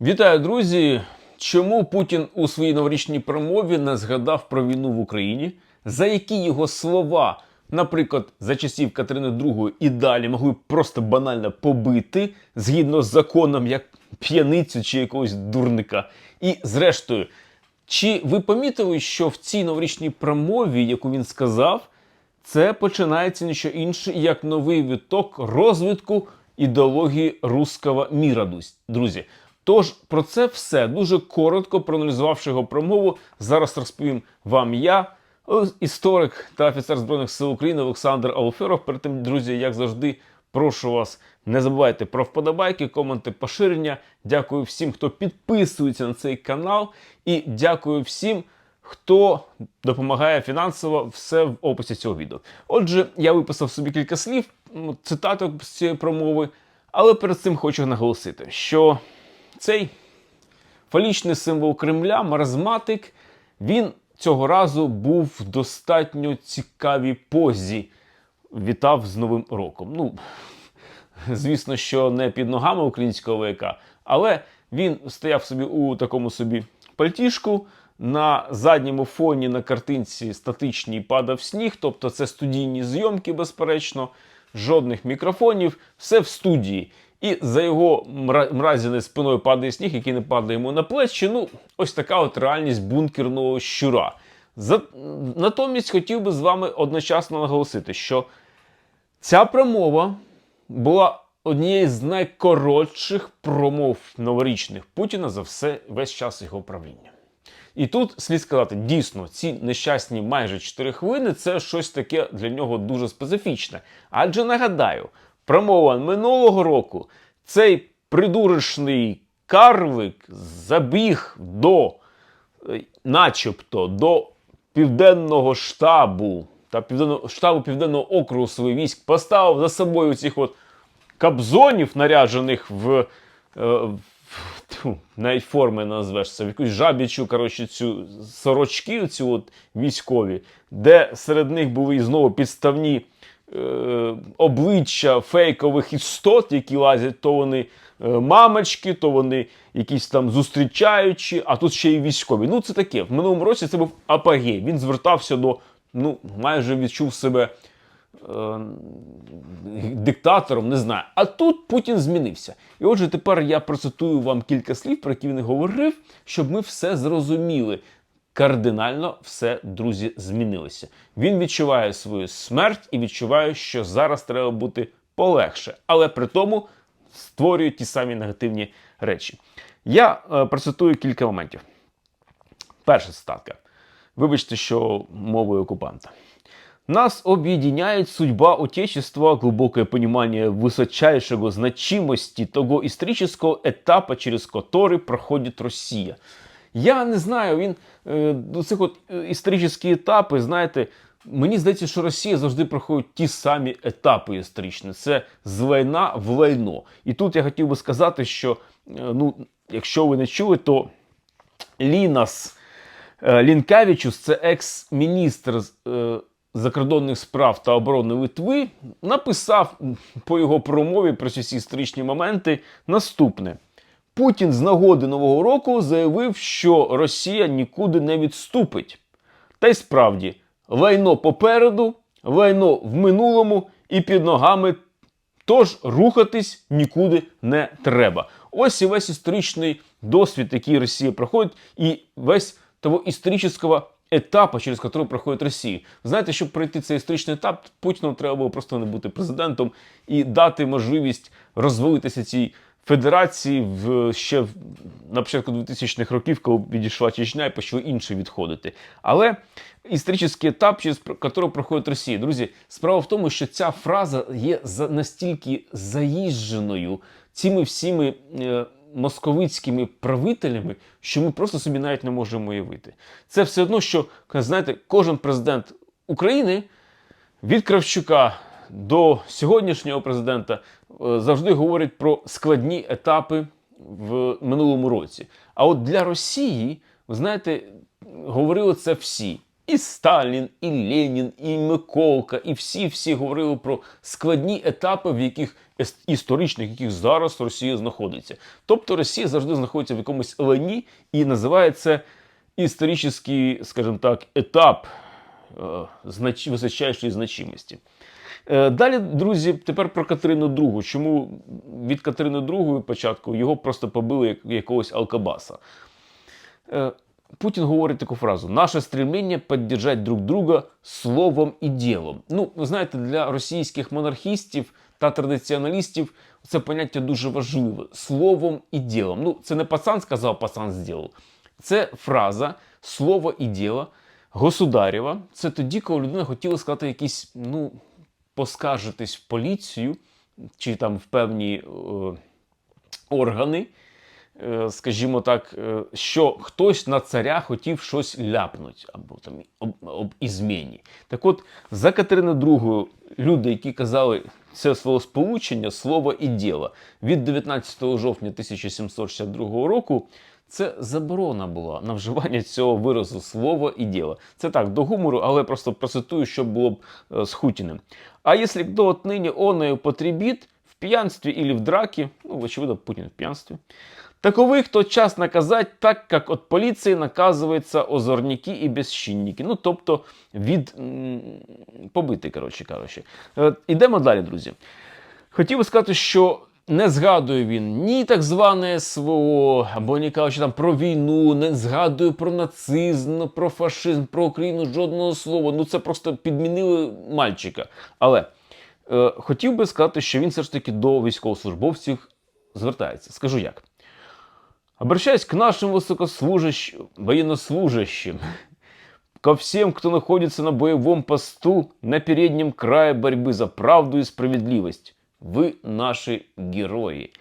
Вітаю, друзі! Чому Путін у своїй новорічній промові не згадав про війну в Україні? За які його слова, наприклад, за часів Катерини II і далі могли б просто банально побити згідно з законом, як п'яницю чи якогось дурника? І зрештою, чи ви помітили, що в цій новорічній промові, яку він сказав, це починається ніщо інше, як новий виток розвитку ідеології руского міра, друзі. Тож про це все дуже коротко проаналізувавши його промову, зараз розповім вам я, е, історик та офіцер Збройних сил України Олександр Алферов. Перед тим, друзі, як завжди, прошу вас, не забувайте про вподобайки, коменти, поширення. Дякую всім, хто підписується на цей канал, і дякую всім, хто допомагає фінансово, все в описі цього відео. Отже, я виписав собі кілька слів, цитаток з цієї промови, але перед цим хочу наголосити, що цей фалічний символ Кремля, маразматик, він цього разу був в достатньо цікавій позі. Вітав з Новим роком. Ну, звісно, що не під ногами українського вояка, але він стояв собі у такому собі пальтішку. На задньому фоні на картинці статичній падав сніг, тобто це студійні зйомки, безперечно, жодних мікрофонів, все в студії. І за його мра- мразяною спиною падає сніг, який не падає йому на плечі. Ну, ось така от реальність бункерного щура. За... Натомість хотів би з вами одночасно наголосити, що Ця промова була однією з найкоротших промов новорічних Путіна за все весь час його правління. І тут слід сказати, дійсно, ці нещасні майже 4 хвилини це щось таке для нього дуже специфічне. Адже нагадаю, промова минулого року цей придурочний карлик забіг до е, начебто до південного штабу та південного штабу південного округу своїх військ поставив за собою цих от кабзонів, наряджених в, е, в тьфу, навіть форми не назвешся, в якусь жабічу, коротше, цю сорочки, цю от військові, де серед них були знову підставні е, обличчя фейкових істот, які лазять, то вони е, мамочки, то вони якісь там зустрічаючі, а тут ще й військові. Ну, це таке. В минулому році це був апогей. Він звертався до, ну, майже відчув себе диктатором, не знаю. А тут Путін змінився. І отже, тепер я процитую вам кілька слів, про які він говорив, щоб ми все зрозуміли. Кардинально все, друзі, змінилося. Він відчуває свою смерть і відчуває, що зараз треба бути полегше, але при тому створює ті самі негативні речі. Я е, процитую кілька моментів. Перша цитатка. Вибачте, що мовою оккупанта. Нас объединяет судьба Отечества, глубокое понимание высочайшего значимости того исторического этапа, через который проходит Росія. Я не знаю, він е, до цих от е, історичні етапи, знаєте, мені здається, що Росія завжди проходить ті самі етапи історичні. Це з лайна в лайно. І тут я хотів би сказати, що е, ну, якщо ви не чули, то Лінас Е, Лінкевичус, це екс-міністр з, е, закордонних справ та оборони Литви, написав по його промові про ці історичні моменти наступне. Путін з нагоди Нового року заявив, що Росія нікуди не відступить. Та й справді, лайно попереду, лайно в минулому і під ногами Тож рухатись нікуди не треба. Ось і весь історичний досвід, який Росія проходить, і весь того історичного етапу, через який проходить Росія. Знаєте, щоб пройти цей історичний етап, Путіну треба було просто не бути президентом і дати можливість розвалитися цій федерації в ще на початку 2000-х років, коли відійшла Чечня і почали інші відходити. Але історичний етап, через який проходить Росія. Друзі, справа в тому, що ця фраза є настільки заїждженою цими всіми е, московицькими правителями, що ми просто собі навіть не можемо уявити. Це все одно, що знаєте, кожен президент України від Кравчука до сьогоднішнього президента е, завжди говорять про складні етапи в минулому році. А от для Росії, ви знаєте, говорили це всі. І Сталін, і Ленін, і Миколка, і всі-всі говорили про складні етапи, в яких історичних, в яких зараз Росія знаходиться. Тобто Росія завжди знаходиться в якомусь лані і називає це історичний, скажімо так, етап е, знач... височайшої значимості. Е, Далі, друзі, тепер про Катерину II. Чому від Катерини II початку його просто побили як якогось алкабаса? Путін говорить таку фразу: наше стремлення підтримати друг друга словом і ділом. Ну, ви знаєте, для російських монархістів та традиціоналістів це поняття дуже важливе словом і ділом. Ну, це не пацан сказав, пацан зробив. Це фраза слово і діло государєва. Це тоді, коли людина хотіла сказати якісь, ну, поскаржитись в поліцію чи там в певні е, органи, скажімо так, е, що хтось на царя хотів щось ляпнути або там об, об ізміні. Так от, за Катерини II люди, які казали це словосполучення, слово і діло, від 19 жовтня 1762 року. Це заборона була на вживання цього виразу слово і діло. Це так, до гумору, але просто процитую, щоб було б е, з Хутіним. А если кто отныне оное употребит в пьянстве или в драке, ну, очевидно, Путин в пьянстве, таковых тотчас наказать так, как от поліції наказуються озорники і безчинники. Ну, тобто від побити, коротше кажучи. Е, Ідемо далі, друзі. Хотів би сказати, що не згадує він ні так зване СВО, або не кажучи там про війну, не згадує про нацизм, про фашизм, про Україну жодного слова. Ну це просто підмінили мальчика. Але е, хотів би сказати, що він все ж таки до військовослужбовців звертається. Скажу як. Обращаясь к нашим высокослужащим, военнослужащим, ко всем, кто находится на боевом посту на переднем крае борьбы за правду и справедливость. Вы наши герої.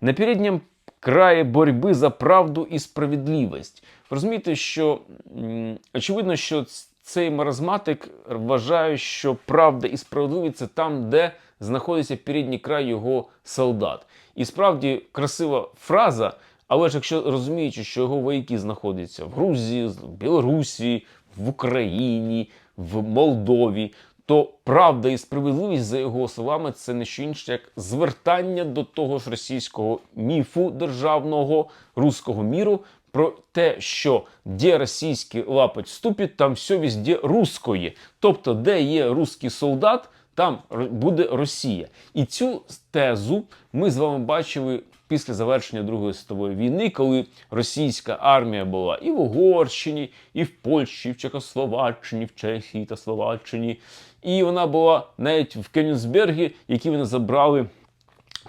На переднем краї боротьби за правду і справедливість. Ви Розумієте, що м, очевидно, що ц- цей маразматик вважає, що правда і справедливість це там, де знаходиться передній край його солдат. І справді красива фраза, але ж якщо розуміючи, що його вояки знаходяться в Грузії, в Білорусі, в Україні, в Молдові, то правда і справедливість, за його словами, це не що інше, як звертання до того ж російського міфу державного руського міру про те, що де російський лапоть ступить, там все везде русское. Тобто, де є русський солдат, там буде Росія. І цю тезу ми з вами бачили після завершення Другої світової війни, коли російська армія була і в Угорщині, і в Польщі, і в Чехословаччині, в Чехії та Словаччині. І вона була навіть в Кенігсбергі, які вони забрали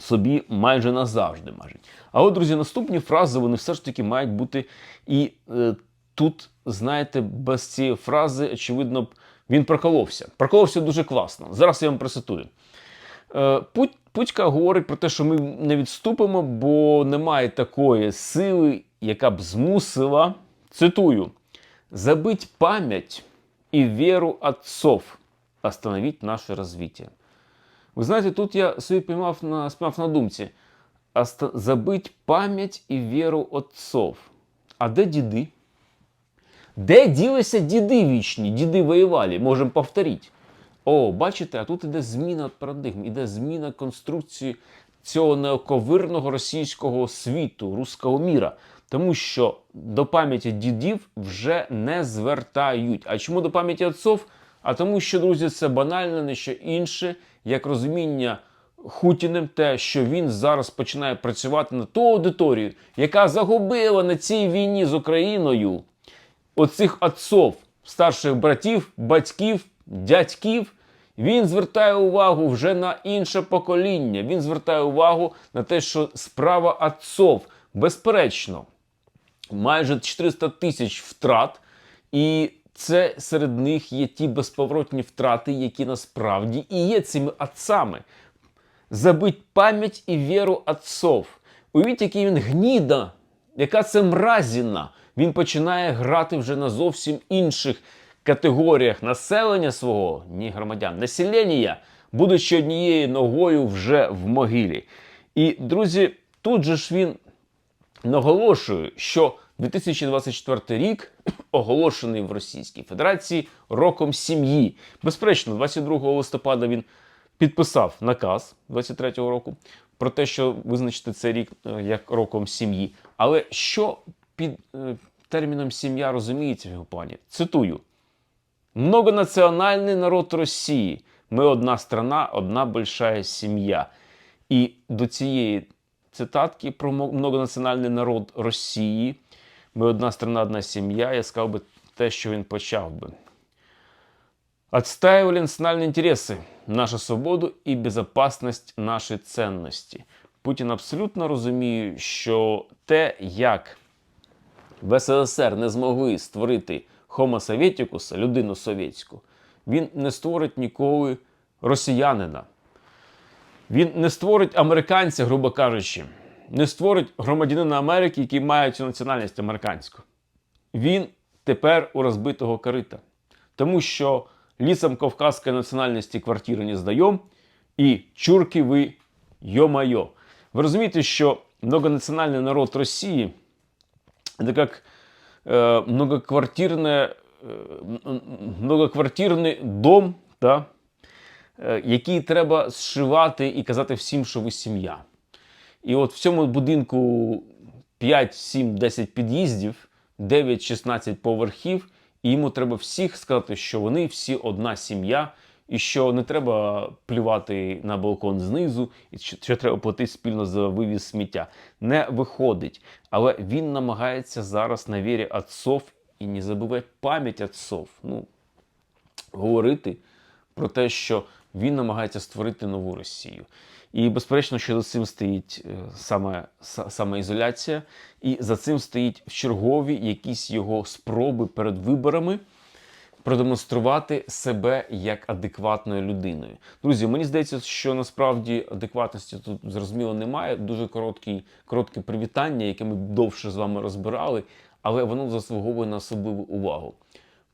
собі майже назавжди. Майже. А от, друзі, наступні фрази вони все ж таки мають бути. І е, тут, знаєте, без цієї фрази, очевидно, він проколовся. Проколовся дуже класно. Зараз я вам процитую. Е, Путь, Путька говорить про те, що ми не відступимо, бо немає такої сили, яка б змусила, цитую, забыть память и веру отцов, остановить наше развитие. Ви знаєте, тут я собі піймав на, спіймав на думці. Забыть пам'ять і віру отцов. А де діди? Де ділися діди вічні? Діди воювали, можемо повторити. О, бачите, а тут іде зміна парадигм, іде зміна конструкції цього неоковирного російського світу, руського міра. Тому що до пам'яті дідів вже не звертають. А чому до пам'яті отцов? А тому, що, друзі, це банально не що інше, як розуміння Хутіним те, що він зараз починає працювати на ту аудиторію, яка загубила на цій війні з Україною оцих отцов, старших братів, батьків, дядьків, він звертає увагу вже на інше покоління. Він звертає увагу на те, що справа отцов, безперечно, майже 400 тисяч втрат, і це серед них є ті безповоротні втрати, які насправді і є цими отцами. Забить пам'ять і віру отцов. Уявіть, який він гніда, яка це мразіна. Він починає грати вже на зовсім інших категоріях населення свого, ні громадян, населення, будучи однією ногою вже в могилі. І, друзі, тут же ж він наголошую, що 2024 рік оголошений в Російській Федерації роком сім'ї. Безперечно, 22 листопада він підписав наказ 23-го року про те, що визначити цей рік е, як роком сім'ї. Але що під е, терміном сім'я розуміється в його плані? Цитую: многонаціональний народ Росії. Ми одна страна, одна большая сім'я. І до цієї цитатки про многонаціональний народ Росії. Ми одна страна, одна сім'я. Я сказав би те, що він почав би. Отстаивали национальные интересы, нашу свободу і безопасность наші цінності. Путін абсолютно розуміє, що те, як в СРСР не змогли створити Homo Sovieticus, людину совєтську, він не створить ніколи росіянина. Він не створить американця, грубо кажучи, не створить громадянина Америки, який має цю національність американську. Він тепер у розбитого корита. Тому що лицам кавказской національності квартири не здаємо, і чурки ви йо-майо. Ви розумієте, що многонаціональний народ Росії це як м- многоквартирний дом, да, е, який треба зшивати і казати всім, що ви сім'я. І от в цьому будинку 5, 7, 10 під'їздів, 9, 16 поверхів, і йому треба всіх сказати, що вони всі одна сім'я, і що не треба плювати на балкон знизу, і що, треба платити спільно за вивіз сміття. Не виходить. Але він намагається зараз на вірі отцов і не забувай пам'ять отцов. Ну, говорити про те, що він намагається створити нову Росію. І безперечно, що за цим стоїть е, саме са- самоізоляція, і за цим стоїть в чергові якісь його спроби перед виборами продемонструвати себе як адекватною людиною. Друзі, мені здається, що насправді адекватності тут зрозуміло немає. Дуже короткий, коротке привітання, яке ми довше з вами розбирали, але воно заслуговує на особливу увагу.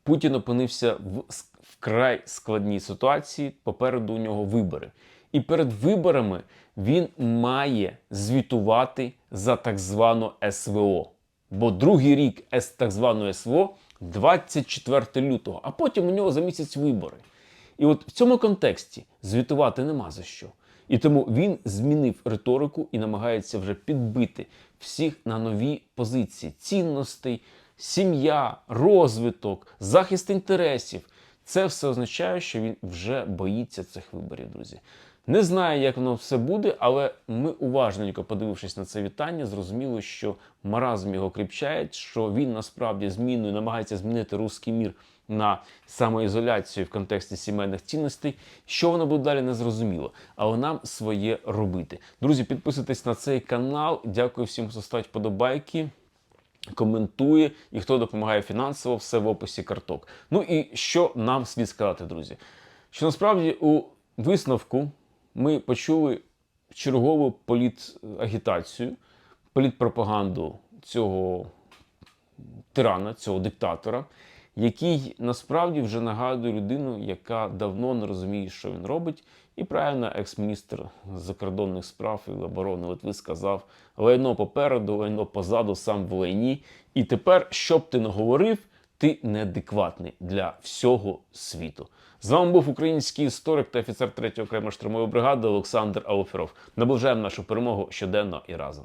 Путін опинився в вкрай складній ситуації. Попереду у нього вибори. І перед виборами він має звітувати за так звану СВО. Бо другий рік так званої СВО 24 лютого, а потім у нього за місяць вибори. І от в цьому контексті звітувати нема за що. І тому він змінив риторику і намагається вже підбити всіх на нові позиції цінностей, сім'я, розвиток, захист інтересів. Це все означає, що він вже боїться цих виборів, друзі. Не знаю, як воно все буде, але ми уважненько подивившись на це вітання, зрозуміли, що маразм його кріпчає, що він насправді зміною намагається змінити руський мір на самоізоляцію в контексті сімейних цінностей. Що воно буде далі, не зрозуміло. Але нам своє робити. Друзі, підписуйтесь на цей канал. Дякую всім, хто ставить вподобайки коментує і хто допомагає фінансово, все в описі карток. Ну і що нам слід сказати, друзі? Що насправді у висновку ми почули чергову політагітацію, політпропаганду цього тирана, цього диктатора, який насправді вже нагадує людину, яка давно не розуміє, що він робить. І правильно екс-міністр закордонних справ і оборони Литви сказав: лайно попереду, лайно позаду, сам в лайні. І тепер, що б ти не говорив, ти неадекватний для всього світу. З вами був український історик та офіцер 3-ї окремої штурмової бригади Олександр Ауферов. Наближаємо нашу перемогу щоденно і разом.